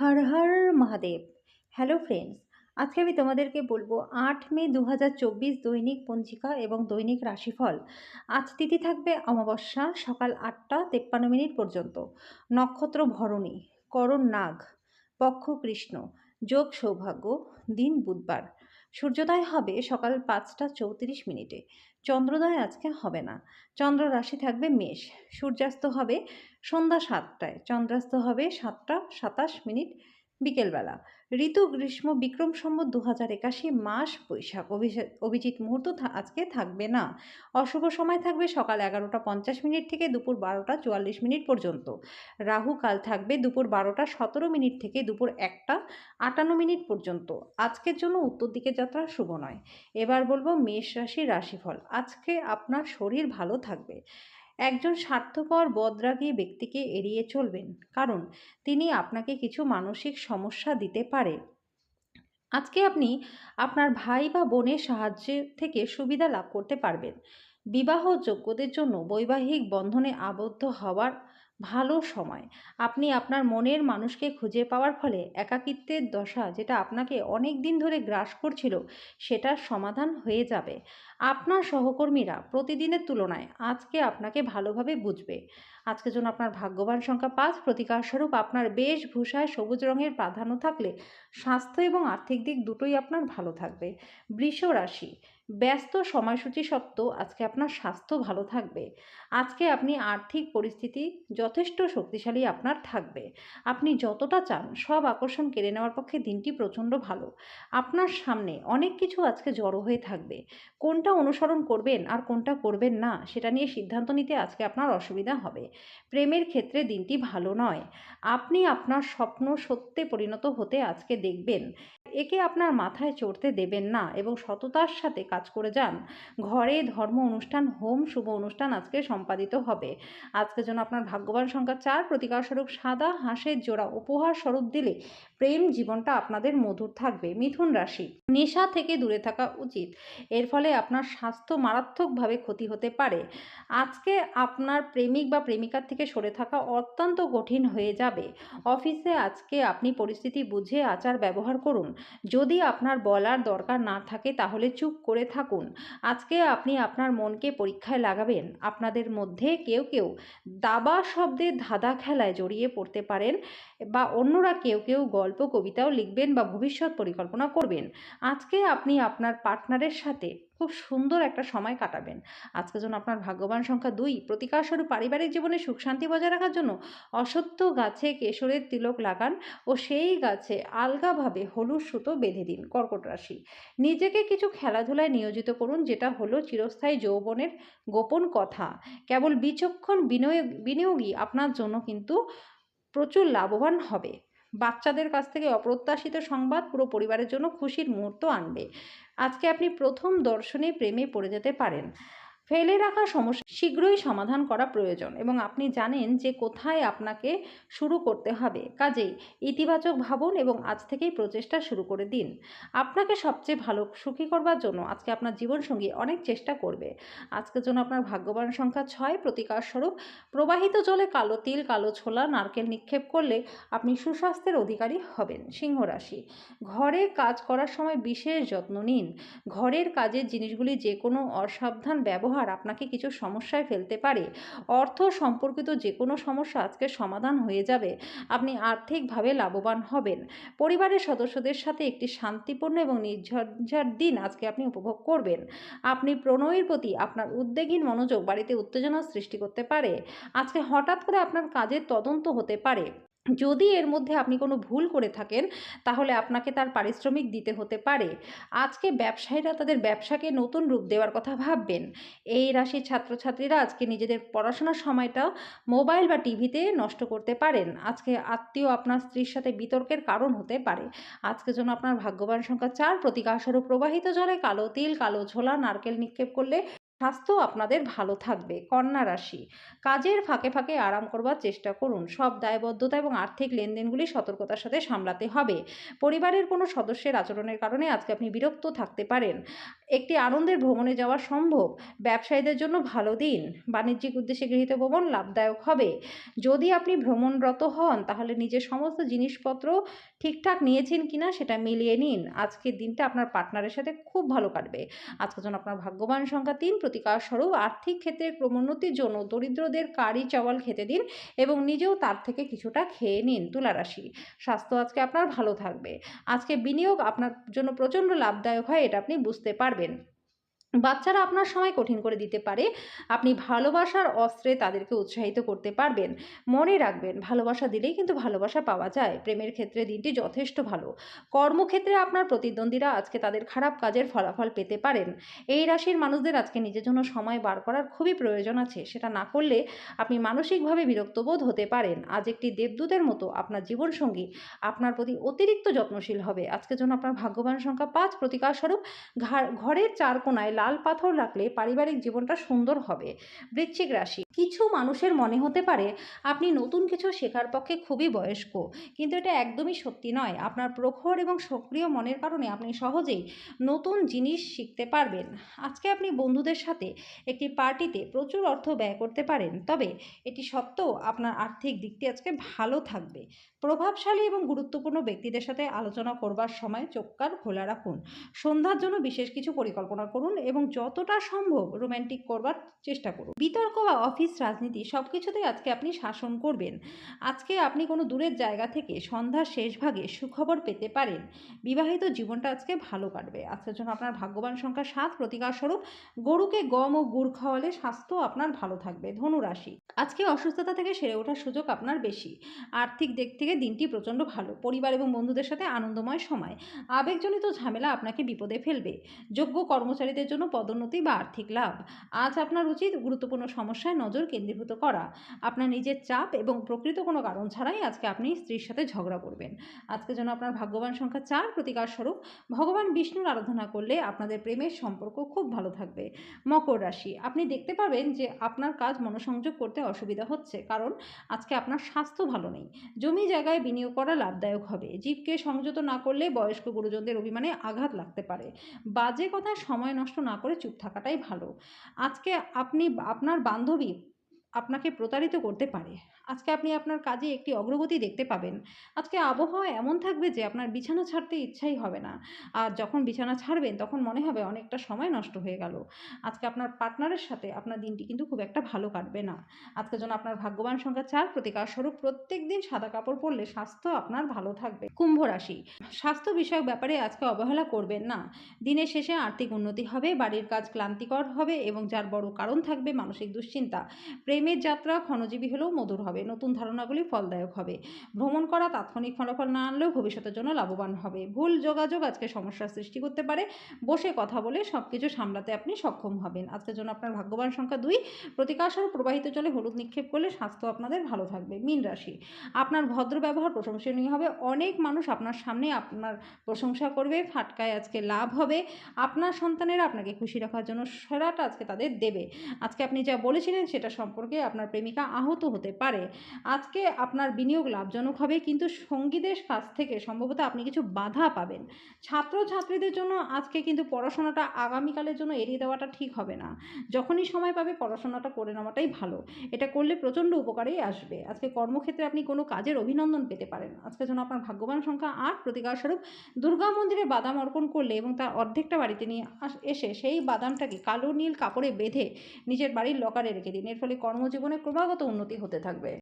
হর Har Mahadev. Hello friends আজকে আমি তোমাদেরকে বলব আট মে দু হাজার চব্বিশ দৈনিক পঞ্জিকা এবং দৈনিক রাশিফল। আজ তিথি থাকবে অমাবস্যা সকাল আটটা তেপ্পান্ন মিনিট পর্যন্ত। নক্ষত্র ভরণী, করণ নাগ, পক্ষ কৃষ্ণ, যোগ সৌভাগ্য, দিন বুধবার। সূর্যোদয় হবে সকাল পাঁচটা চৌত্রিশ মিনিটে। চন্দ্রোদয় আজকে হবে না। চন্দ্র রাশি থাকবে মেষ। সূর্যাস্ত হবে সন্ধ্যা সাতটায়। চন্দ্রাস্ত হবে সাতটা সাতাশ মিনিট। বিকেলবেলা। ঋতু, গ্রীষ্ম, বিক্রম সম্বত দু হাজার একাশি মাস বৈশাখ। অভিজিৎ মুহূর্ত আজকে থাকবে না। অশুভ সময় থাকবে সকাল এগারোটা পঞ্চাশ মিনিট থেকে দুপুর বারোটা চুয়াল্লিশ মিনিট পর্যন্ত। রাহু কাল থাকবে দুপুর বারোটা সতেরো মিনিট থেকে দুপুর একটা আটান্ন মিনিট পর্যন্ত। আজকের জন্য উত্তর দিকে যাত্রা শুভ নয়। এবার বলব মেষ রাশির রাশিফল। আজকে আপনার শরীর ভালো থাকবে। একজন স্বার্থপর, বদরাগী ব্যক্তিকে এড়িয়ে চলবেন, কারণ তিনি আপনাকে কিছু মানসিক সমস্যা দিতে পারে। আজকে আপনি আপনার ভাই বা বোনের সাহায্যে থেকে সুবিধা লাভ করতে পারবেন। বিবাহ যোগ্যদের জন্য বৈবাহিক বন্ধনে আবদ্ধ হওয়ার ভালো সময়। আপনি আপনার মনের মানুষকে খুঁজে পাওয়ার ফলে একাকিত্বের দশা যেটা আপনাকে অনেক দিন ধরে গ্রাস করছিল, সেটার সমাধান হয়ে যাবে। আপনার সহকর্মীরা প্রতিদিনের তুলনায় আজকে আপনাকে ভালোভাবে বুঝবে। আজকের জন্য আপনার ভাগ্যবান সংখ্যা পাঁচ। প্রতিকারস্বরূপ আপনার বেশভূষায় সবুজ রঙের প্রাধান্য থাকলে স্বাস্থ্য এবং আর্থিক দিক দুটোই আপনার ভালো থাকবে। বৃষ রাশি ব্যস্ত সময়সূচি সত্ত্বেও আজকে আপনার স্বাস্থ্য ভালো থাকবে। আজকে আপনি আর্থিক পরিস্থিতি যথেষ্ট শক্তিশালী আপনার থাকবে। আপনি যতটা চান সব আকর্ষণ কেড়ে নেওয়ার পক্ষে দিনটি প্রচণ্ড ভালো। আপনার সামনে অনেক কিছু আজকে জড়ো হয়ে থাকবে। কোনটা অনুসরণ করবেন আর কোনটা করবেন না, সেটা নিয়ে সিদ্ধান্ত নিতে আজকে আপনার অসুবিধা হবে। প্রেমের ক্ষেত্রে দিনটি ভালো নয়। আপনি আপনার স্বপ্ন সত্যে পরিণত হতে আজকে দেখবেন। একে আপনার মাথায় চড়তে দেবেন না এবং সততার সাথে কাজ করে যান। ঘরে ধর্ম অনুষ্ঠান, হোম শুভ অনুষ্ঠান আজকে সম্পাদিত হবে। আজকের জন্য আপনার ভাগ্যবান সংখ্যা চার, প্রতিকার স্বরূপ সাদা, হাঁসের জোড়া, উপহার স্বরূপ দিলে প্রেম জীবনটা আপনাদের মধুর থাকবে। মিথুন রাশি, নেশা থেকে দূরে থাকা উচিত। এর ফলে আপনার স্বাস্থ্য মারাত্মকভাবে ক্ষতি হতে পারে। আজকে আপনার প্রেমিক বা প্রেমিকার থেকে সরে থাকা অত্যন্ত কঠিন হয়ে যাবে। অফিসে আজকে আপনি পরিস্থিতি বুঝে, আচার ব্যবহার করুন। যদি আপনার বলার দরকার না থাকে, তাহলে চুপ করে থাকুন। আজকে আপনি আপনার মনকে পরীক্ষায় লাগাবেন। আপনাদের মধ্যে কেউ কেউ দাবা শব্দে ধাঁধা খেলায় জড়িয়ে পড়তে পারেন। বা অন্যরা কেউ কেউ গল্প, কবিতাও লিখবেন বা ভবিষ্যৎ পরিকল্পনা করবেন। আজকে আপনি আপনার পার্টনারের সাথে খুব সুন্দর একটা সময় কাটাবেন। আজকে জন্য আপনার ভাগ্যবান সংখ্যা দুই প্রতিকারস্বরূপ পারিবারিক জীবনে সুখ শান্তি বজায় রাখার জন্য অসত্য গাছে কেশরের তিলক লাগান ও সেই গাছে আলগাভাবে হলুদ সুতো বেঁধে দিন, কর্কট রাশি। নিজেকে কিছু খেলাধুলায় নিয়োজিত করুন, যেটা হলো চিরস্থায়ী যৌবনের গোপন কথা। কেবল বিচক্ষণ বিনিয়োগ, বিনিয়োগই আপনার জন্য কিন্তু প্রচুর লাভবান হবে। বাচ্চাদের কাছ থেকে অপ্রত্যাশিত সংবাদ পুরো পরিবারের জন্য খুশির মুহূর্ত আনবে। আজকে আপনি প্রথম দর্শনে প্রেমে পড়ে যেতে পারেন। ফেলে রাখা সমস্যা শীঘ্রই সমাধান করা প্রয়োজন এবং আপনি জানেন যে কোথায় আপনাকে শুরু করতে হবে। কাজেই ইতিবাচক ভাবুন এবং আজ থেকেই প্রচেষ্টা শুরু করে দিন। আপনাকে সবচেয়ে ভালো সুখী করবার জন্য আজকে আপনার জীবনসঙ্গী অনেক চেষ্টা করবে। আজকের জন্য আপনার ভাগ্যবান সংখ্যা ছয়, প্রতিকার স্বরূপ, প্রবাহিত জলে কালো তিল, কালো ছোলা, নারকেল নিক্ষেপ করলে আপনি সুস্বাস্থ্যের অধিকারী হবেন। সিংহ রাশি, ঘরে কাজ করার সময় বিশেষ যত্ন নিন। ঘরের কাজের জিনিসগুলি যে কোনো অসাবধান ব্যবহার আপনাকে কিছু সমস্যায় ফেলতে পারে। অর্থ সম্পর্কিত যে কোনো সমস্যা আজকে সমাধান হয়ে যাবে। আপনি আর্থিকভাবে লাভবান হবেন। পরিবারের সদস্যদের সাথে একটি শান্তিপূর্ণ এবং নির্ঝঞ্ঝাট দিন আজকে আপনি উপভোগ করবেন। আপনি প্রণয়ের প্রতি আপনার উদ্বেগীন মনোযোগ বাড়িতে উত্তেজনা সৃষ্টি করতে পারে। আজকে হঠাৎ করে আপনার কাজের তদন্ত হতে পারে। যদি এর মধ্যে আপনি কোনো ভুল করে থাকেন, তাহলে আপনাকে তার পারিশ্রমিক দিতে হতে পারে। আজকে ব্যবসায়ীরা তাদের ব্যবসাকে নতুন রূপ দেওয়ার কথা ভাববেন। এই রাশির ছাত্রছাত্রীরা আজকে নিজেদের পড়াশোনার সময়টা মোবাইল বা টিভিতে নষ্ট করতে পারেন। আজকে আত্মীয় আপনার স্ত্রীর সাথে বিতর্কের কারণ হতে পারে। আজকে জন্য আপনার ভাগ্যবান সংখ্যা চার প্রতিকারস্বরূপ প্রবাহিত জলে কালো তিল, কালো ঝোলা, নারকেল নিক্ষেপ করলে স্বাস্থ্য আপনাদের ভালো থাকবে। কন্যা রাশি, কাজের ফাঁকে ফাঁকে আরাম করবার চেষ্টা করুন। সব দায়বদ্ধতা এবং আর্থিক লেনদেনগুলি সতর্কতার সাথে সামলাতে হবে। পরিবারের কোনো সদস্যের আচরণের কারণে আজকে আপনি বিরক্ত থাকতে পারেন। একটি আনন্দের ভ্রমণে যাওয়া সম্ভব। ব্যবসায়ীদের জন্য ভালো দিন। বাণিজ্যিক উদ্দেশ্যে গৃহীত ভ্রমণ লাভদায়ক হবে। যদি আপনি ভ্রমণরত হন, তাহলে নিজের সমস্ত জিনিসপত্র ঠিকঠাক নিয়েছেন কিনা সেটা মিলিয়ে নিন। আজকের দিনটা আপনার পার্টনারের সাথে খুব ভালো কাটবে। আজকের জন্য আপনার ভাগ্যবান সংখ্যা তিন। প্রতিকার স্বরূপ আর্থিক ক্ষেত্রে ক্রমোন্নতির জন্য দরিদ্রদের কারি চাওয়াল খেতে দিন এবং নিজেও তার থেকে কিছুটা খেয়ে নিন তুলারাশি। স্বাস্থ্য আজকে আপনার ভালো থাকবে। আজকে বিনিয়োগ আপনার জন্য প্রচণ্ড লাভদায়ক হয়, এটা আপনি বুঝতে পারবেন। বাচ্চারা আপনার সময় কঠিন করে দিতে পারে। আপনি ভালোবাসার অস্ত্রে তাদেরকে উৎসাহিত করতে পারবেন। মনে রাখবেন, ভালোবাসা দিলেই কিন্তু ভালোবাসা পাওয়া যায়। প্রেমের ক্ষেত্রে দিনটি যথেষ্ট ভালো। কর্মক্ষেত্রে আপনার প্রতিদ্বন্দ্বীরা আজকে তাদের খারাপ কাজের ফলাফল পেতে পারেন। এই রাশির মানুষদের আজকে নিজের জন্য সময় বার করার খুবই প্রয়োজন আছে। সেটা না করলে আপনি মানসিকভাবে বিরক্তবোধ হতে পারেন। আজ একটি দেবদূতের মতো আপনার জীবনসঙ্গী আপনার প্রতি অতিরিক্ত যত্নশীল হবে। আজকের জন্য আপনার ভাগ্যবান সংখ্যা পাঁচ প্রতিকার স্বরূপ ঘা- ঘরের চার কোনায় লাল পাথর রাখলে পারিবারিক জীবনটা সুন্দর হবে। বৃশ্চিক রাশি, কিছু মানুষের মনে হতে পারে আপনি নতুন কিছু শেখার পক্ষে খুবই বয়স্ক, কিন্তু এটা একদমই সত্যি নয়। আপনার প্রখর এবং সক্রিয় মনের কারণে আপনি সহজেই নতুন জিনিস শিখতে পারবেন। আজকে আপনি বন্ধুদের সাথে একটি পার্টিতে প্রচুর অর্থ ব্যয় করতে পারেন, তবে এটি সত্ত্বেও আপনার আর্থিক দিকটি আজকে ভালো থাকবে। প্রভাবশালী এবং গুরুত্বপূর্ণ ব্যক্তিদের সাথে আলোচনা করবার সময় চোখ কান খোলা রাখুন। সন্ধ্যার জন্য বিশেষ কিছু পরিকল্পনা করুন এবং যতটা সম্ভব রোম্যান্টিক করবার চেষ্টা করুন। বিতর্ক বা অফিস রাজনীতি সব কিছুতেই আজকে আপনি শাসন করবেন। আজকে আপনি কোনো দূরের জায়গা থেকে সন্ধ্যার শেষ ভাগে সুখবর পেতে পারেন। বিবাহিত জীবনটা আজকে ভালো কাটবে। আজকের জন্য আপনার ভাগ্যবান সংখ্যা সাত প্রতিকার স্বরূপ গরুকে গম ও গুড় খাওয়ালে স্বাস্থ্য আপনার ভালো থাকবে ধনু রাশি আজকে অসুস্থতা থেকে সেরে ওঠার সুযোগ আপনার বেশি। আর্থিক দিক থেকে দিনটি প্রচণ্ড ভালো। পরিবার এবং বন্ধুদের সাথে আনন্দময় সময়। আবেগজনিত ঝামেলা আপনাকে বিপদে ফেলবে। যোগ্য কর্মচারীদের জন্য পদোন্নতি বা আর্থিক লাভ। আজ আপনার উচিত গুরুত্বপূর্ণ সমস্যায় নজর কেন্দ্রীভূত করা। আপনার নিজের চাপ এবং প্রকৃত কোনো কারণ ছাড়াই আজকে আপনি স্ত্রীর সাথে ঝগড়া করবেন। আজকে যেন আপনার ভাগ্যবান সংখ্যা চার প্রতিকার স্বরূপ ভগবান বিষ্ণুর আরাধনা করলে আপনাদের প্রেমের সম্পর্ক খুব ভালো থাকবে। মকর রাশি, আপনি দেখতে পাবেন যে আপনার কাজ মনোসংযোগ করতে অসুবিধা হচ্ছে কারণ আজকে আপনার স্বাস্থ্য ভালো নেই। জমি জায়গায় বিনিয়োগ করা লাভদায়ক হবে। জীবকে সংযত না করলে বয়স্ক গুরুজনদের অভিমানে আঘাত লাগতে পারে। বাজে কথায় সময় নষ্ট না করে চুপ থাকাটাই ভালো। আজকে আপনি আপনার বান্ধবী আপনাকে প্রতারিত করতে পারে। আজকে আপনি আপনার কাজে একটি অগ্রগতি দেখতে পাবেন। আজকে আবহাওয়া এমন থাকবে যে আপনার বিছানা ছাড়তে ইচ্ছাই হবে না। আর যখন বিছানা ছাড়বেন, তখন মনে হবে অনেকটা সময় নষ্ট হয়ে গেল। আজকে আপনার পার্টনারের সাথে আপনার দিনটি কিন্তু খুব একটা ভালো কাটবে না। আজকে যেন আপনার ভাগ্যবান সংখ্যা চার প্রতিকার স্বরূপ প্রত্যেক দিন সাদা কাপড় পরলে স্বাস্থ্য আপনার ভালো থাকবে। কুম্ভ রাশি, স্বাস্থ্য বিষয়ক ব্যাপারে আজকে অবহেলা করবেন না। দিনের শেষে আর্থিক উন্নতি হবে, বাড়ির কাজ ক্লান্তিকর হবে এবং যার বড় কারণ থাকবে মানসিক দুশ্চিন্তা। প্রেমের যাত্রা, ক্ষণজীবী হলেও মধুর হবে। নতুন ধারণাগুলি ফলদায়ক হবে। ভ্রমণ করা তাৎক্ষণিক ফলাফল না আনলেও ভবিষ্যতের জন্য লাভবান হবে। ভুল যোগাযোগ আজকে সমস্যার সৃষ্টি করতে পারে। বসে কথা বলে সব কিছু সামলাতে আপনি সক্ষম হবেন। আজকের জন্য আপনার ভাগ্যবান সংখ্যা দুই। প্রতিকারস্বরূপ প্রবাহিত জলে হলুদ নিক্ষেপ করলে স্বাস্থ্য আপনাদের ভালো থাকবে। মীন রাশি। আপনার ভদ্র ব্যবহার প্রশংসনীয় হবে। অনেক মানুষ আপনার সামনে আপনার প্রশংসা করবে, ফাটকায় আজকে লাভ হবে। আপনার সন্তানেরা আপনাকে খুশি রাখার জন্য সেরাটা আজকে তাদের দেবে। আজকে আপনি যা বলেছিলেন সেটা সম্পর্কে আপনার প্রেমিকা আহত হতে পারে। আজকে আপনার বিনিয়োগ লাভজনক হবে, কিন্তু সঙ্গীদের কাছ থেকে সম্ভবত আপনি কিছু বাধা পাবেন। ছাত্রছাত্রীদের জন্য আজকে কিন্তু পড়াশোনাটা আগামীকালের জন্য এড়িয়ে দেওয়াটা ঠিক হবে না। যখনই সময় পাবে পড়াশোনাটা করে নেওয়াটাই ভালো। এটা করলে প্রচণ্ড উপকারেই আসবে। আজকে কর্মক্ষেত্রে আপনি কোনো কাজের অভিনন্দন পেতে পারেন। আজকে যেন আপনার ভাগ্যবান সংখ্যা আট প্রতিকার স্বরূপ দুর্গা মন্দিরে বাদাম অর্পণ করলে এবং তার অর্ধেকটা বাড়িতে নিয়ে এসে সেই বাদামটাকে কালো নীল কাপড়ে বেঁধে নিজের বাড়ির লকারে রেখে দিন। এর ফলে কর্মজীবনে ক্রমাগত উন্নতি হতে থাকবে।